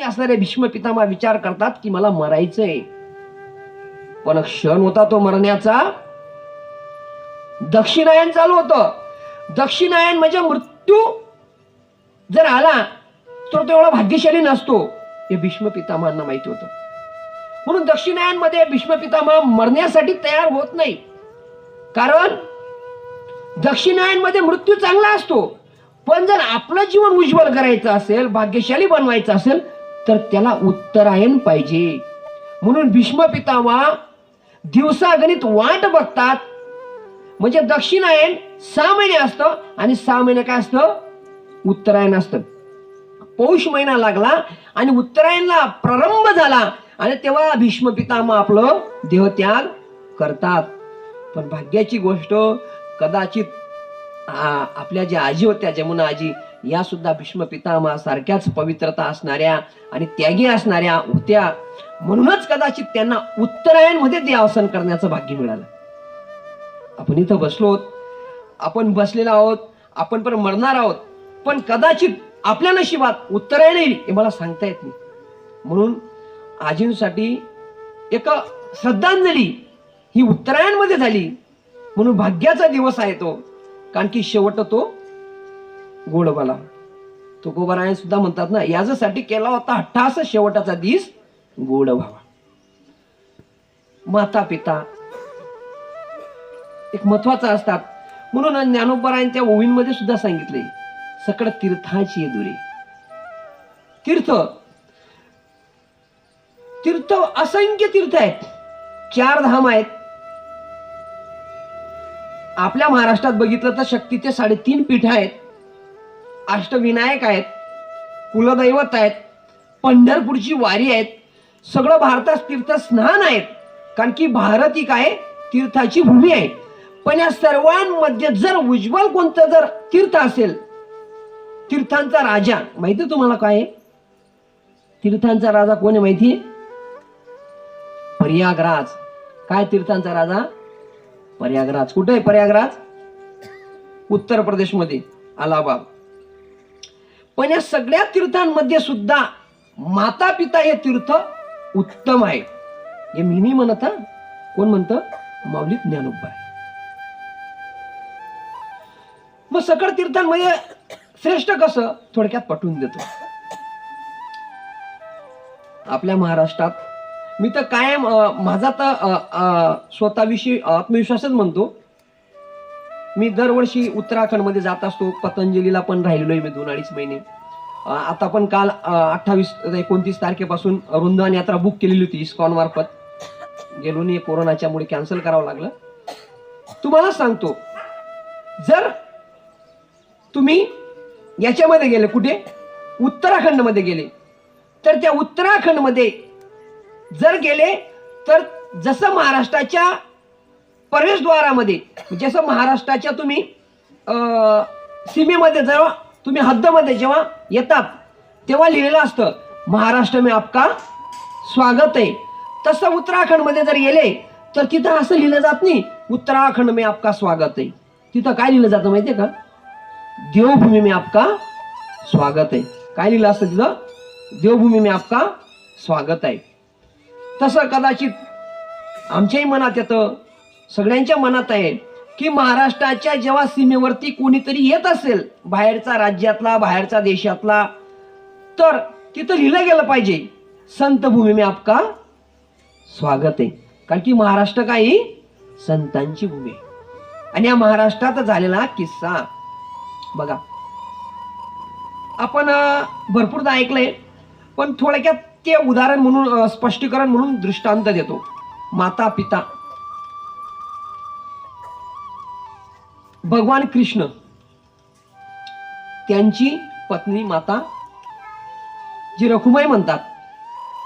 पत्नी असणारे भीष्म पितामा विचार करतात की मला मरायचंय. पण क्षण होता तो मरण्याचा. दक्षिणायन चालू होतं. दक्षिणायन म्हणजे मृत्यू. जर आला तर तो एवढा भाग्यशाली नसतो हे भीष्म पितामहांना माहिती होतं. म्हणून दक्षिणायनमध्ये भीष्म पितामह मरण्यासाठी तयार होत नाही. कारण दक्षिणायनमध्ये मृत्यू चांगला असतो. पण जर आपलं जीवन उज्ज्वल करायचं असेल भाग्यशाली बनवायचं असेल तर त्याला उत्तरायण पाहिजे. म्हणून भीष्मपितामा दिवसागणित वाट बघतात. म्हणजे दक्षिणायन सहा महिने असतं आणि सहा महिने काय असतं? उत्तरायण असतं. पौष महिना लागला आणि उत्तरायणला प्रारंभ झाला आणि तेव्हा भीष्मपितामा आपलं देहत्याग करतात. पण भाग्याची गोष्ट कदाचित आपल्या ज्या आजी होत्या जमुना आजी या सुद्धा भीष्म पितामहा सारख्याच पवित्रता असणाऱ्या आणि त्यागी असणाऱ्या होत्या म्हणूनच कदाचित त्यांना उत्तरायणमध्ये देवासन करण्याचं भाग्य मिळालं. आपण इथं बसलो आहोत आपण बसलेलो आहोत आपण पण मरणार आहोत पण कदाचित आपल्या नशिबात उत्तरायण येईल हे मला सांगता येत नाही. म्हणून आजींसाठी एक श्रद्धांजली ही उत्तरायणमध्ये झाली म्हणून भाग्याचा दिवस आहे तो कारण की शेवट तो गोडबाला. तो सुद्धा म्हणतात ना याच्यासाठी केला होता हट्टास शेवटाचा दिस गोड व्हावा माता पिता एक महत्त्वाचा असतात. म्हणून ज्ञानोबरायन त्या ओवींमध्ये सुद्धा सांगितले सकळ तीर्थाची दुरी तीर्थ. तीर्थ असंख्य तीर्थ आहेत. चार धाम आहेत. आपल्या महाराष्ट्रात बघितलं तर शक्तीचे साडेतीन पीठ आहेत. अष्टविनायक आहेत कुलदैवत आहेत पंढरपूरची वारी आहेत सगळं भारतात तीर्थस्नान आहेत. कारण की भारत ही काय तीर्थाची भूमी आहे. पण या सर्वांमध्ये जर उज्ज्वल कोणतं जर तीर्थ असेल तीर्थांचा राजा माहिती आहे तुम्हाला काय? आहे? तीर्थांचा राजा कोण आहे माहिती? पर्यागराज प्रयागराज. काय तीर्थांचा राजा? प्रयागराज. कुठे आहे प्रयागराज? उत्तर प्रदेशमध्ये अलाहाबाद. पण या सगळ्या तीर्थांमध्ये सुद्धा माता पिता हे तीर्थ उत्तम आहे हे मी नाही म्हणत कोण म्हणतं? माऊली ज्ञानोबा आहे मग सकळ तीर्थांमध्ये श्रेष्ठ कसं? थोडक्यात पटवून देतो. आपल्या महाराष्ट्रात मी तर कायम माझा तर अं, स्वतःविषयी आत्मविश्वासच म्हणतो. मी दरवर्षी उत्तराखंडमध्ये जात असतो. पतंजलीला पण राहिलेलो आहे मी दोन अडीच महिने. आता पण काल अठ्ठावीस एकोणतीस तारखेपासून रुंदावन यात्रा बुक केलेली होती इस्कॉन मार्फत. गेलो नाही कोरोनाच्यामुळे कॅन्सल करावं लागलं. तुम्हाला सांगतो जर तुम्ही याच्यामध्ये गेले कुठे? उत्तराखंडमध्ये गेले. तर त्या उत्तराखंडमध्ये जर गेले तर जसं महाराष्ट्राच्या प्रवेशद्वारामध्ये जसं म्हणजे महाराष्ट्राच्या तुम्ही सीमेमध्ये जेव्हा तुम्ही हद्दमध्ये जेव्हा येतात तेव्हा लिहिलेलं असतं महाराष्ट्र मी आपका स्वागत आहे तसं उत्तराखंडमध्ये जर गेले तर तिथं असं लिहिलं जात नाही उत्तराखंड मी आपका स्वागत आहे तिथं काय लिहिलं जातं माहितीये का? देवभूमी मी आपका स्वागत आहे काय लिहिलं असतं तिथं? देवभूमी मी आपका स्वागत आहे तसं कदाचित आमच्याही मनात येतं सगळ्यांच्या मनात आहे की महाराष्ट्राच्या जेव्हा सीमेवरती कोणीतरी येत असेल बाहेरचा राज्यातला बाहेरचा देशातला तर तिथं लिहिलं गेलं पाहिजे संत भूमी में आपका स्वागत आहे. कारण की महाराष्ट्र काही संतांची भूमी आहे. आणि या महाराष्ट्रात झालेला किस्सा. बघा. आपण भरपूरदा ऐकलंय पण थोडक्यात ते उदाहरण म्हणून स्पष्टीकरण म्हणून दृष्टांत देतो. माता पिता भगवान कृष्ण त्यांची पत्नी माता जी रखुमाई म्हणतात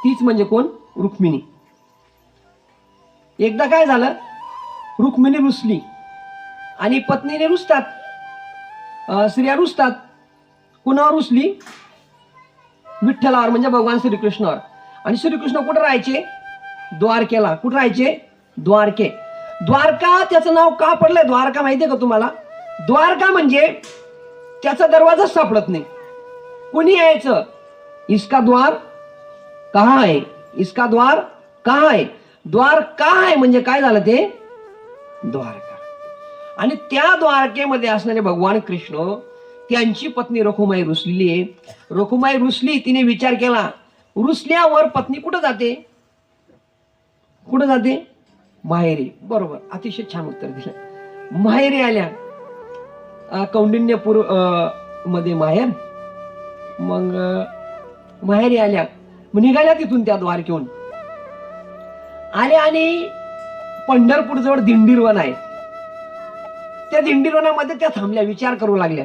तीच म्हणजे कोण? रुक्मिणी. एकदा काय झालं? रुक्मिणी रुसली आणि पत्नीने रुसतात. स्त्रिया रुसतात. कुणावर रुसली? विठ्ठलावर म्हणजे भगवान श्रीकृष्णावर. आणि श्रीकृष्ण कुठं राहायचे? द्वारकेला. कुठं राहायचे? द्वारके. द्वारका त्याचं नाव का पडलंय द्वारका माहितीये का तुम्हाला? द्वारका म्हणजे त्याचा दरवाजा सापडत नाही. कुणी यायचं? इसका द्वार कहा आहे? इसका द्वार कहा आहे? द्वार का आहे म्हणजे काय झालं ते? द्वारका. आणि त्या द्वारकेमध्ये असणारे भगवान कृष्ण त्यांची पत्नी रखुमाई रुसलेली आहे. रखुमाई रुसली तिने विचार केला रुसल्यावर पत्नी कुठं जाते? कुठं जाते? माहेरी. बरोबर. अतिशय छान उत्तर दिलं. माहेरी आल्या. अं, कौंडिन्यपूरमध्ये माहेर. मग माहेरी आल्या. मग निघाल्या तिथून त्या द्वारकेहून आल्या आणि पंढरपूर जवळ दिंडीरवन आहे. त्या दिंडीरवनामध्ये त्या थांबल्या. विचार करू लागल्या.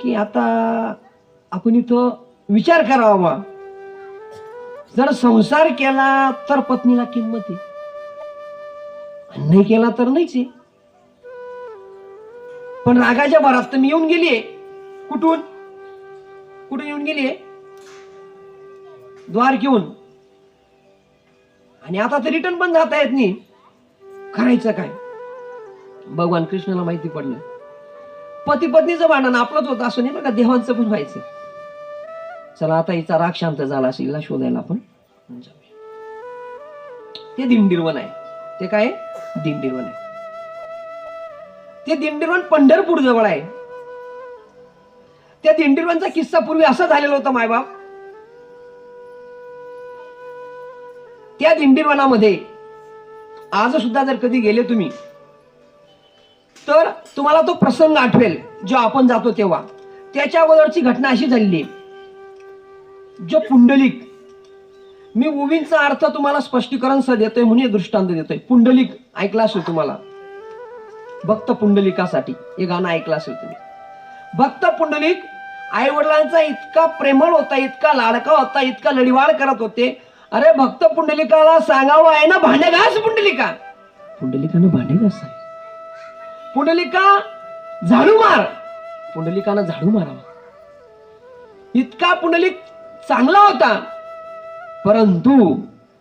की आता आपण इथं विचार करावा. जर संसार केला तर पत्नीला किंमत आहे. नाही केला तर नाहीच आहे. पण रागाच्या भरात तर मी येऊन गेलीये कुठून? कुठून येऊन गेलीये द्वार घेऊन. आणि आता तर रिटर्न पण जाता येत नाही. करायचं काय? भगवान कृष्णाला माहिती पडलं. पती पत्नीचं भांडण आपलंच होतं असं नाही बघा देवांचं पण व्हायचं. चला आता हिचा राग शांत झाला असेल हिला शोधायला आपण. ते दिंडीरवन आहे. ते काय? आहे? दिंडीरवन आहे. ते दिंडीरवन पंढरपूर जवळ आहे. त्या दिंडीरवनचा किस्सा पूर्वी असा झालेला होता मायबाप. त्या दिंडीरवनामध्ये आज सुद्धा जर कधी गेले तुम्ही तर तुम्हाला तो प्रसंग आठवेल जो आपण जातो तेव्हा. त्याच्या अगोदरची घटना अशी झालेली आहे. जो पुंडलिक. मी उविंचा अर्थ तुम्हाला स्पष्टीकरण स देतोय म्हणून हे दृष्टांत देतोय. पुंडलिक ऐकला असेल तुम्हाला? भक्त पुंडलिकासाठी. हे गाणं ऐकलं असेल तुम्ही. भक्त पुंडलिक आई वडिलांचा इतका प्रेमळ होता इतका लाडका होता इतका लढीवाड करत होते. अरे भक्त पुंडलिकाला सांगावं आहे ना भांडे घास पुंडलिका? पुंडलिकानं भांडे घास पुंडलिका झाडू मार. पुंडलिकानं झाडू मारावा. इतका पुंडलिक चांगला होता. परंतु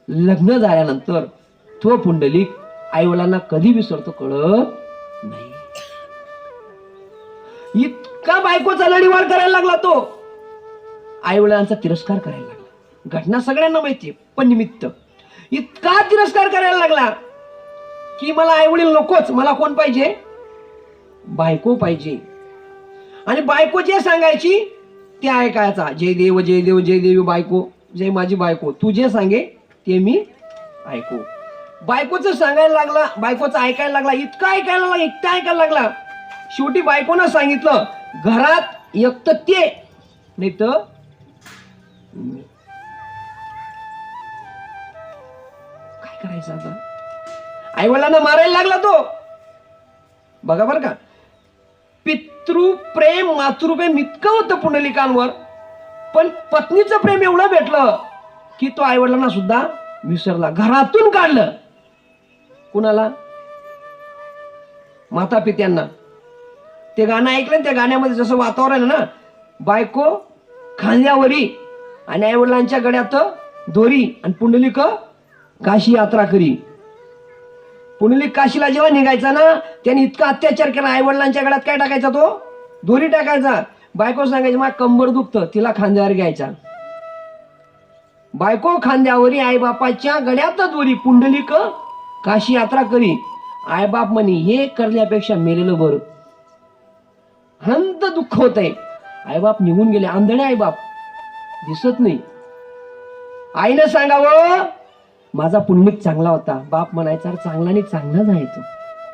लग्न झाल्यानंतर तो पुंडलिक आईवडिलांना कधी विसरतो कळत नाही. इतका बायकोचा लढीवार करायला लागला तो. आईवडिलांचा तिरस्कार करायला लागला. घटना सगळ्यांना माहितीये पण निमित्त. इतका तिरस्कार करायला लागला की मला आईवडील नकोच मला कोण पाहिजे? बायको पाहिजे. आणि बायको जे सांगायची ते ऐकायचा जय देव जय देव जय देव बायको जय माझी बायको तू जे सांगे ते मी ऐकू. बायकोचं सांगायला लागला बायकोचं ऐकायला लागला इतकं ऐकायला लागला इतकं ऐकायला लागला. शेवटी बायकोनं सांगितलं घरात एकत ते नाही तर काय करायचं आता? आई वडिलांना मारायला लागला तो. बघा बरं का. पितृप्रेम मातृप्रेम इतकं होतं पुंडलिकांवर. पण पत्नीचं प्रेम एवढं भेटलं की तो आई वडिलांना सुद्धा विसरला घरातून काढलं. कुणाला? माता पित्यांना ते गाणं ऐकलं त्या गाण्यामध्ये जसं वातावरण ना बायको खांद्यावरी आणि आई वडिलांच्या गड्यात दोरी आणि पुंडलिक काशी यात्रा करी. पुंडलिक काशीला जेव्हा निघायचा ना त्याने इतका अत्याचार केला आई वडिलांच्या गळ्यात काय टाकायचा तो? दोरी टाकायचा. बायको सांगायची मला कंबर दुखतं तिला खांद्यावर घ्यायचा. बायको खांद्यावरी आई बापाच्या गड्यात दोरी पुंडलिक काशी यात्रा करी. आईबाप म्हणे हे करण्यापेक्षा मेलेलं बरं. अनंत दुःख होत आहे आईबाप निघून गेले आंधळे आईबाप. दिसत नाही. आईनं सांगावं माझा पुण्यक चांगला होता. बाप म्हणायचा चांगला नाही चांगलाच आहे तो.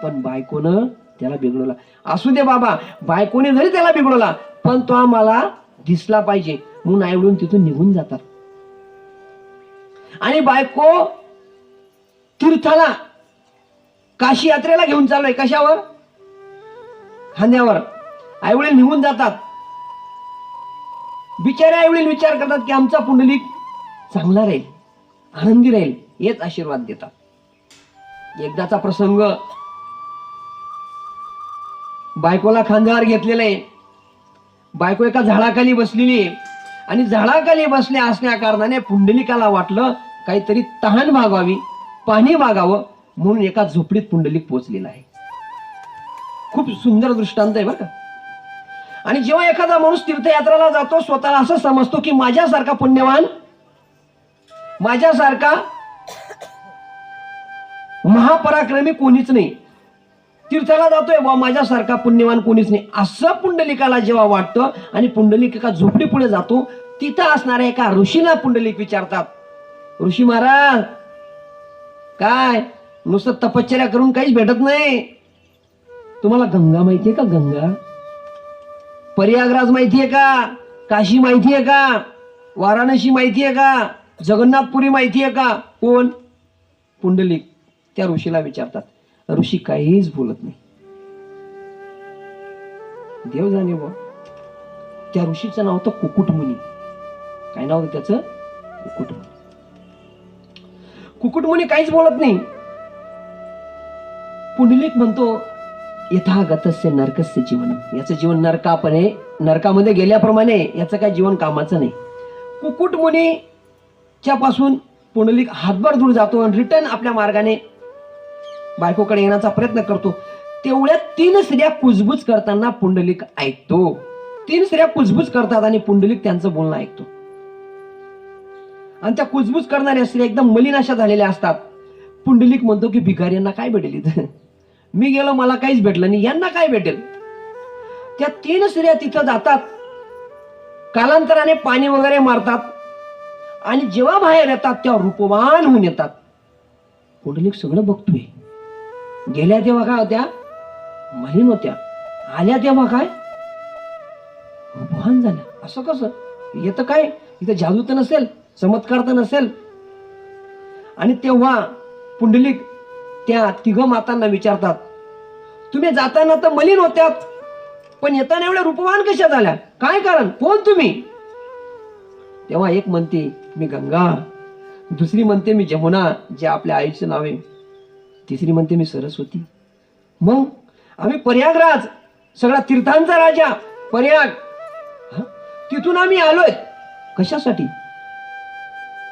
पण बायकोनं त्याला बिघडवला. असू दे बाबा बायकोने जरी त्याला बिघडवला पण तो आम्हाला दिसला पाहिजे. म्हणून आईवडून तिथून निघून जातात. आणि बायको तीर्थाला काशी यात्रेला घेऊन चाललोय. कशावर? खांद्यावर. आईवडील निघून जातात. बिचारे आईवडील विचार करतात की आमचा पुंडलिक चांगला राहील आनंदी राहील. हेच आशीर्वाद देतात. एकदाचा प्रसंग. बायकोला खांद्यावर घेतलेला. आहे बायको एका झाडाखाली बसलेली. आहे आणि झाडाखाली बसल्या असल्या कारणाने पुंडलिकाला वाटलं काहीतरी तहान भागावी पाणी मागावं म्हणून एका झोपडीत पुंडलिक पोचलेला आहे. खूप सुंदर दृष्टांत आहे बरं का. आणि जेव्हा एखादा माणूस तीर्थयात्रेला जातो स्वतःला असं समजतो की माझ्यासारखा पुण्यवान माझ्यासारखा महापराक्रमी कोणीच नाही. तीर्थाला जातोय बा माझ्यासारखा पुण्यवान कोणीच नाही. असं पुंडलिकाला जेव्हा वाटतं आणि पुंडलिक एका झोपडी पुढे जातो तिथं असणाऱ्या एका ऋषीला पुंडलिक विचारतात. ऋषी महाराज काय? नुसतं तपश्चर्या करून काहीच भेटत नाही. तुम्हाला गंगा माहितीये का गंगा? प्रयागराज माहितीये का? काशी माहितीये का? वाराणसी माहितीये का? जगन्नाथपुरी माहितीये का? कोण? पुंडलिक. त्या ऋषीला विचारतात ऋषी काहीच बोलत नाही. देव जाणे व त्या ऋषीचं नाव होतं कुकुटमुनी. काय नाव होतं त्याचं? कुकुटमुनी. कुकुटमुनी काहीच बोलत नाही. पुंडलिक म्हणतो यथागतस्य नरकस्य जीवन याचं जीवन नरकापणे नरकामध्ये गेल्याप्रमाणे याचं काय जीवन कामाचं नाही. कुकुटमुनीच्या पासून पुंडलिक हातभर दूर जातो आणि रिटर्न आपल्या मार्गाने बायकोकडे येण्याचा प्रयत्न करतो. तेवढ्या तीन स्त्रिया कुजबूज करताना पुंडलिक ऐकतो. तीन स्त्रिया कुजबूज करतात आणि पुंडलिक त्यांचं बोलणं ऐकतो. आणि त्या कुजबूज करणाऱ्या स्त्रिया एकदम मलिन अशा झालेल्या असतात. पुंडलिक म्हणतो की भिकाऱ्यांना काय भेटेल इथं? मी गेलो मला काहीच भेटलं नाही. यांना काय भेटेल? त्या तीन स्त्रिया तिथं जातात. कालांतराने पाणी वगैरे मारतात. आणि जेव्हा बाहेर येतात तेव्हा रूपवान होऊन येतात. पुंडलिक सगळं बघतोय. गेल्या तेव्हा काय होत्या? मलिन होत्या. आल्या तेव्हा काय? महान झाल्या असं कसं? येतं काय? इथं जादू तर नसेल चमत्कार तर नसेल. आणि तेव्हा पुंडलिक त्या तिघ मातांना विचारतात तुम्ही जाताना तर मलिन होत्यात पण येताना एवढ्या रूपवान कशा झाल्या? काय कारण? कोण तुम्ही? तेव्हा एक म्हणते मी गंगा. दुसरी म्हणते मी जमुना जे आपल्या आईचं नाव आहे. तिसरी म्हणते मी सरस्वती. मग आम्ही प्रयागराज सगळा तीर्थांचा राजा पर्याग. तिथून आम्ही आलोय. कशासाठी?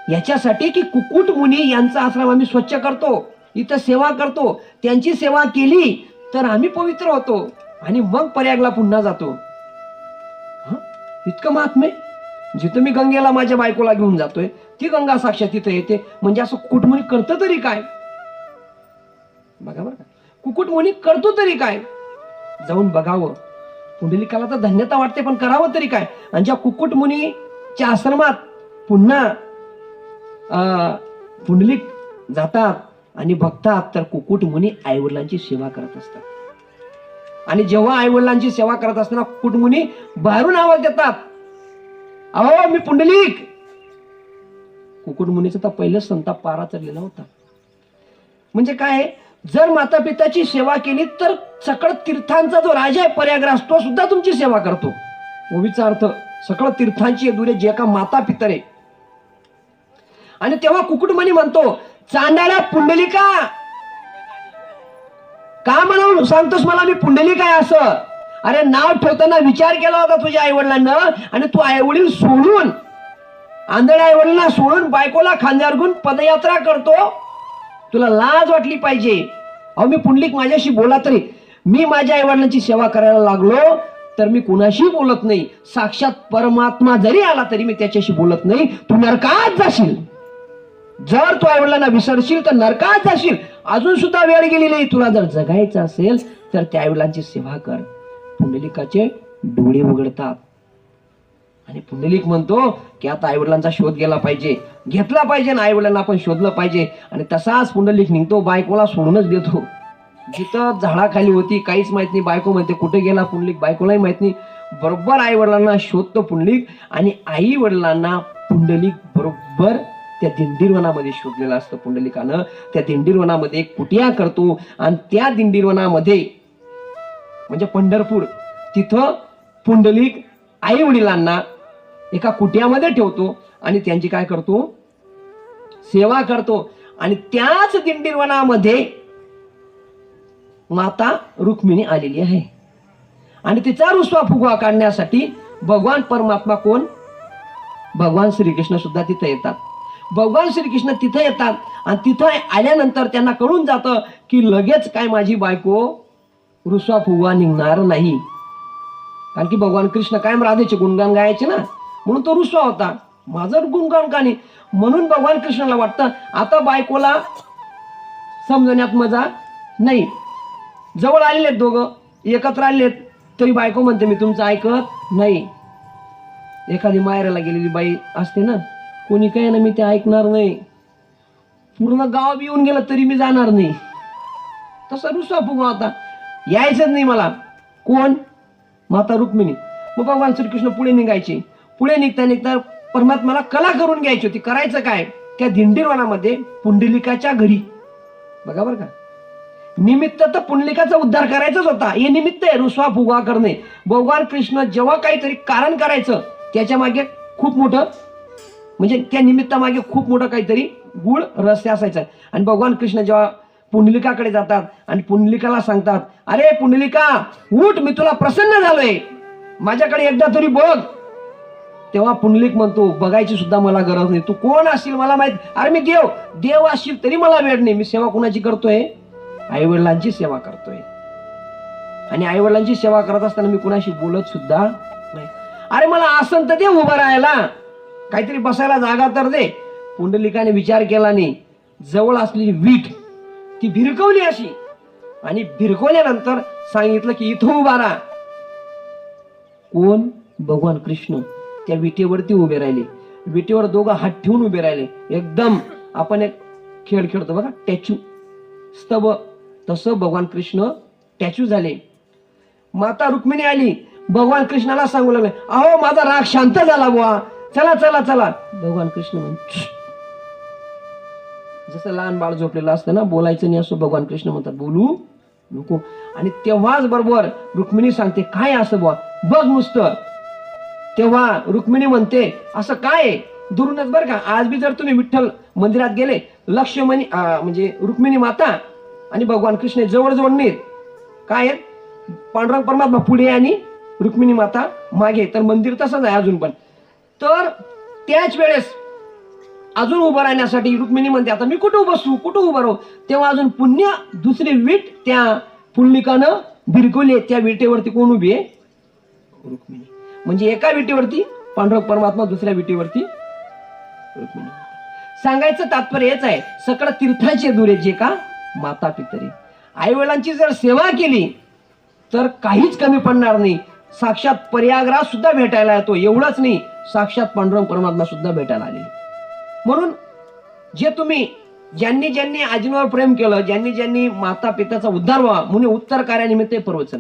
याच्यासाठी की कुकुट मुनी यांचा आश्रम आम्ही स्वच्छ करतो इथं सेवा करतो त्यांची सेवा केली तर आम्ही पवित्र होतो आणि मग प्रयागला पुन्हा जातो. इतकं महात्मे जिथं मी गंगेला माझ्या बायकोला घेऊन जातोय ती गंगा साक्षात तिथं येते. म्हणजे असं कुटमुनी करतं तरी काय? बघा बरं का. कुकुटमुनी करतो तरी काय? जाऊन बघावं. पुंडलिकाला तर धन्यता वाटते पण करावं तरी काय? आणि ज्या कुकुटमुनीच्या आश्रमात पुन्हा पुंडलिक जातात आणि बघतात तर कुकुटमुनी आईवडिलांची सेवा करत असतात. आणि जेव्हा आईवडिलांची सेवा करत असताना कुकुटमुनी बाहेरून आवाज देतात. अहो मी पुंडलिक! कुकुटमुनीचा तर पहिलेच संताप पारा चढलेला होता. म्हणजे काय? जर माता पिताची सेवा केली तर सकळ तीर्थांचा जो राजा आहे पर्याग्रास तो सुद्धा तुमची सेवा करतो. ओवीचा अर्थ सकळ तीर्थांची दुरे जे का माता पितरे. आणि तेव्हा कुकुटमणी म्हणतो चांदाळ्या पुंडलिका! का म्हणून सांगतोस मला मी पुंडलिका आहे असं. अरे नाव ठेवताना विचार केला होता तुझ्या आईवडिलांना आणि तू आई वडील सोडून आंधळ्या आईवडिलांना सोडून बायकोला खांद्यावर घेऊन पदयात्रा करतो. तुला लाज वाटली पाहिजे. अहो मी पुंडलिक माझ्याशी बोला तरी. मी माझ्या आईवडिलांची सेवा करायला लागलो तर मी कुणाशी बोलत नाही. साक्षात परमात्मा जरी आला तरी मी त्याच्याशी बोलत नाही. तू नरकात जाशील. जर तू आईवडिलांना विसरशील तर नरकात जाशील. अजून सुद्धा वेळ गेली नाही तुला जर जगायचं असेल तर त्या आईवडिलांची सेवा कर. पुंडलिकाचे डोळे उघडतात. आणि पुंडलिक म्हणतो की आता आईवडिलांचा शोध गेला पाहिजे. घेतला पाहिजे ना आईवडिलांना आपण शोधलं पाहिजे. आणि तसाच पुंडलिक निघतो बायकोला सोडूनच देतो. जिथं झाडाखाली होती काहीच माहीत नाही बायको म्हणते कुठे गेला पुंडलिक? बायकोलाही माहीत नाही. बरोबर आईवडिलांना शोधतो पुंडलिक आणि आई वडिलांना पुंडलिक बरोबर त्या दिंडीरवनामध्ये शोधलेलं असतं पुंडलिकानं. त्या दिंडीरवनामध्ये कुटिया करतो आणि त्या दिंडीरवनामध्ये म्हणजे पंढरपूर तिथं पुंडलिक आई वडिलांना एका कुटियामध्ये ठेवतो आणि त्यांची काय करतो? सेवा करतो. आणि त्याच दिंडीरवनामध्ये माता रुक्मिणी आलेली आहे. आणि तिचा रुसवा फुगवा काढण्यासाठी भगवान परमात्मा कोण? भगवान श्रीकृष्ण सुद्धा तिथे येतात. भगवान श्रीकृष्ण तिथे येतात आणि तिथं आल्यानंतर त्यांना कळून जातं की लगेच काय माझी बायको रुसवा फुगवा निघणार नाही. कारण की भगवान कृष्ण कायम राधेचे गुणगान गायचे ना. म्हणून तो रुसवा होता. माझं गुणगान का नाही म्हणून भगवान कृष्णाला वाटतं आता बायकोला समजण्यात मजा नाही. जवळ आलेले आहेत दोघं एकत्र आलेले आहेत तरी बायको म्हणते मी तुमचं ऐकत नाही. एखादी मायराला गेलेली बाई असते ना कोणी काय ना मी ते ऐकणार नाही. पूर्ण गाव बी येऊन गेलं तरी मी जाणार नाही. तसा रुसवा फुगवा होता. यायचंच नाही मला. कोण? माता रुक्मिणी. मग भगवान श्रीकृष्ण पुढे निघायचे. पुढे निघता निघता परमात्माला कला करून घ्यायची होती. करायचं काय? त्या दिंडीरवनामध्ये पुंडलिकाच्या घरी. बघा बरं का. निमित्त तर पुंडलिकाचा उद्धार करायचाच होता. हे निमित्त आहे. रुसवा फुगवा करणे. भगवान कृष्ण जेव्हा काहीतरी कारण करायचं त्याच्यामागे खूप मोठं म्हणजे त्या निमित्तामागे खूप मोठं काहीतरी गुळ रहस्य असायचं. आणि भगवान कृष्ण जेव्हा पुंडलिकाकडे जातात आणि पुंडलिकाला सांगतात अरे पुंडलिका उठ मी तुला प्रसन्न झालोय. माझ्याकडे एकदा तरी बघ. तेव्हा पुंडलिक म्हणतो बघायची सुद्धा मला गरज नाही. तू कोण असशील मला माहीत? अरे मी देव. देव असशील तरी मला वेळ नाही. मी सेवा कुणाची करतोय? आई वडिलांची सेवा करतोय. आणि आई वडिलांची सेवा करत असताना मी कुणाशी बोलत सुद्धा नाही. अरे मला आसन तर दे उभं राहायला. काहीतरी बसायला जागा तर दे. पुंडलिकाने विचार केला नाही. जवळ असलेली वीट ती भिरकवली अशी. आणि भिरकवल्यानंतर सांगितलं की इथं उभा राहा. कोण? भगवान कृष्ण. त्या विटेवरती उभे राहिले. विटेवर दोघं हात ठेवून उभे राहिले. एकदम आपण एक खेळ खेळतो बघा टॅचू. स्तव तसं भगवान कृष्ण टॅच्यू झाले. माता रुक्मिणी आली. भगवान कृष्णाला सांगू लागले अहो माझा राग शांत झाला बुवा. चला चला चला. भगवान कृष्ण म्हण जसं लहान बाळ झोपलेलं असतं ना बोलायचं नाही असं भगवान कृष्ण म्हणतात बोलू नको. आणि तेव्हाच बरोबर रुक्मिणी सांगते काय असं बुवा? बघ नुसतं. तेव्हा रुक्मिणी म्हणते असं काय आहे? दुरूनच बरं का? आज बी जर तुम्ही विठ्ठल मंदिरात गेले लक्ष्मणी म्हणजे रुक्मिणी माता आणि भगवान कृष्ण जवळजवळ जवळ नेत काय आहेत पांडुरंग परमात्मा पुढे आणि रुक्मिणी माता मागे तर मंदिर तसंच आहे अजून पण. तर त्याच वेळेस अजून उभं राहण्यासाठी रुक्मिणी म्हणते आता मी कुठं बसू कुठं उभं राहू? तेव्हा अजून पुण्य दुसरी वीट त्या पुंडलिकानं भिरकवली त्या विटेवरती कोण उभी आहे? रुक्मिणी. म्हणजे एका विटीवरती पांडुरंग परमात्मा दुसऱ्या विटीवरती. सांगायचं तात्पर्य हेच आहे सकळ तीर्थाचे दुरे जे का माता पितरे आई वडिलांची जर सेवा केली तर काहीच कमी पडणार नाही. साक्षात पर्यागराज सुद्धा भेटायला येतो एवढंच नाही साक्षात पांडुरंग परमात्मा सुद्धा भेटायला आले. म्हणून जे तुम्ही ज्यांनी ज्यांनी आजींवर प्रेम केलं ज्यांनी ज्यांनी माता पित्याचा उद्धार व्हा म्हणून उत्तर कार्यानिमित्त प्रवचन.